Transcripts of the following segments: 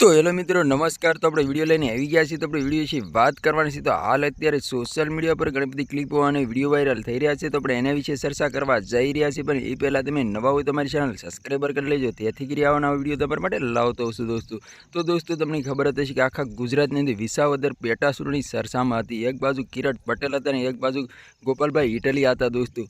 તો હેલો મિત્રો, નમસ્કાર. તો આપણે વીડિયો લઈને આવી ગયા છીએ. તો આપણે વીડિયો વિશે વાત કરવાની છે. તો હાલ અત્યારે સોશિયલ મીડિયા પર ઘણી બધી ક્લિપો અને વીડિયો વાયરલ થઈ રહ્યા છે. તો આપણે એના વિશે ચર્ચા કરવા જઈ રહ્યા છીએ. પણ એ પહેલાં તમે નવા હોય તમારી ચેનલ સબસ્ક્રાઈબર કરી લેજો. તેથી કરી આવવાના વીડિયો તમારા માટે લાવતો હશું દોસ્તો. તો દોસ્તો, તમને ખબર હતી કે આખા ગુજરાતની અંદર વિસાવદર પેટાસુરની સરસામાં હતી. એક બાજુ કિરણ પટેલ હતા અને એક બાજુ ગોપાલભાઈ ઇટલી હતા, દોસ્તો.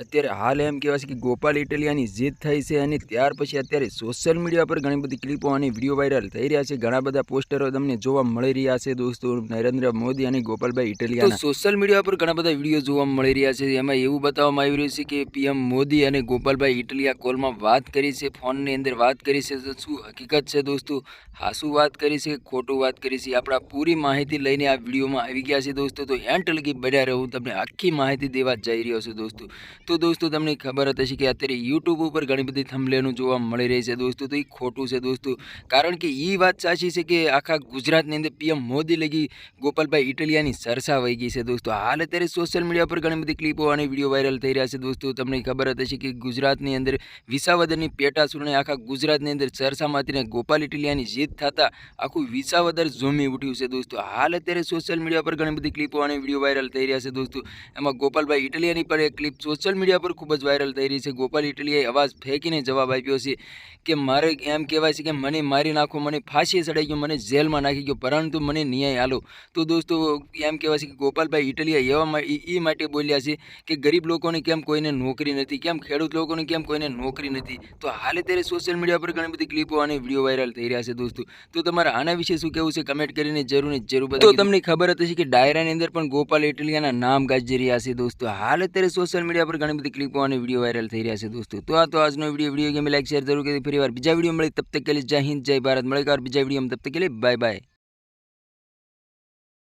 અત્યારે હાલ એમ કહેવાય છે કે ગોપાલ ઇટલિયાની જીત થઈ છે અને ત્યાર પછી અત્યારે સોશિયલ મીડિયા પર ઘણી બધી ક્લિપો અને વીડિયો વાયરલ થઈ રહ્યા છે. ઘણા બધા પોસ્ટરો તમને જોવા મળી રહ્યા છે દોસ્તો, નરેન્દ્ર મોદી અને ગોપાલભાઈ ઇટલિયા સોશિયલ મીડિયા પર ઘણા બધા વીડિયો જોવા મળી રહ્યા છે. એમાં એવું બતાવવામાં આવી રહ્યું છે કે પીએમ મોદી અને ગોપાલભાઈ ઇટલિયા કોલમાં વાત કરી છે ફોનની અંદર વાત કરી છે. તો શું હકીકત છે દોસ્તો? હાસું વાત કરી છે, ખોટું વાત કરી છે. આપણા પૂરી માહિતી લઈને આ વિડીયોમાં આવી ગયા છે દોસ્તો. તો એન્ડ લગી બન્યા રહું. તમને આખી માહિતી દેવા જઈ રહ્યો છું દોસ્તો. તો દોસ્તો, તમને ખબર હતી કે અત્યારે યુટ્યુબ ઉપર ઘણી બધી થંભલેનું જોવા મળી રહી છે દોસ્તો, તો એ ખોટું છે દોસ્તો. કારણ કે એ વાત સાચી છે કે આખા ગુજરાતની અંદર પીએમ મોદી લગી ગોપાલભાઈ ઇટલિયાની સરસા વહી ગઈ છે દોસ્તો. હાલ અત્યારે સોશિયલ મીડિયા પર ઘણી બધી ક્લિપો અને વીડિયો વાયરલ થઈ રહ્યા છે દોસ્તો. તમને ખબર હતી કે ગુજરાતની અંદર વિસાવદરની પેટા સુરણે આખા ગુજરાતની અંદર સરસામાં ગોપાલ ઇટલિયાની જીત થતાં આખું વિસાવદર ઝૂમી ઉઠ્યું છે દોસ્તો. હાલ અત્યારે સોશિયલ મીડિયા પર ઘણી બધી ક્લિપો અને વીડિયો વાયરલ થઈ રહ્યા છે દોસ્તો. એમાં ગોપાલભાઈ ઇટલિયાની પણ એક ક્લિપ સોશિયલ મીડિયા પર ખૂબ જ વાયરલ થઈ રહી છે. ગોપાલ ઇટલીએ અવાજ ફેંકીને જવાબ આપ્યો છે કે મારે એમ કહેવાય છે કે મને મારી નાખો મને ફાંસી ચડાઈ ગયો મને જેલમાં નાખી ગયો પરંતુ મને ન્યાય આલો. તો દોસ્તો એમ કહેવાય છે કે ગોપાલભાઈ ઇટલીએ એવા એ માટે બોલ્યા છે કે ગરીબ લોકોને કેમ કોઈને નોકરી નથી કેમ ખેડૂત લોકોને કેમ કોઈને નોકરી નથી? તો હાલે ત્યારે સોશિયલ મીડિયા પર ઘણી બધી ક્લિપો અને વીડિયો વાયરલ થઈ રહ્યા છે દોસ્તો. તો તમારે આના વિશે શું કહેવું છે? કમેન્ટ કરીને જરૂર જરૂર તો તમને ખબર હતી કે ડાયરાની અંદર પણ ગોપાલ ઇટલિયાના નામ ગાજી રહ્યા છે દોસ્તો. હાલ અત્યારે સોશિયલ મીડિયા પર ઘણી બધી ક્લિપો અને વીડિયો વાયરલ થઈ રહ્યા છે દોસ્તો. તો આ તો આજનો video video game like share જરૂર કરી. ફરી વાર બીજા વીડિયો મળી. તબ તક કે જય હિન્દ, જય ભારત. મળે બીજા વીડિયો તબ તક કે બાય બાય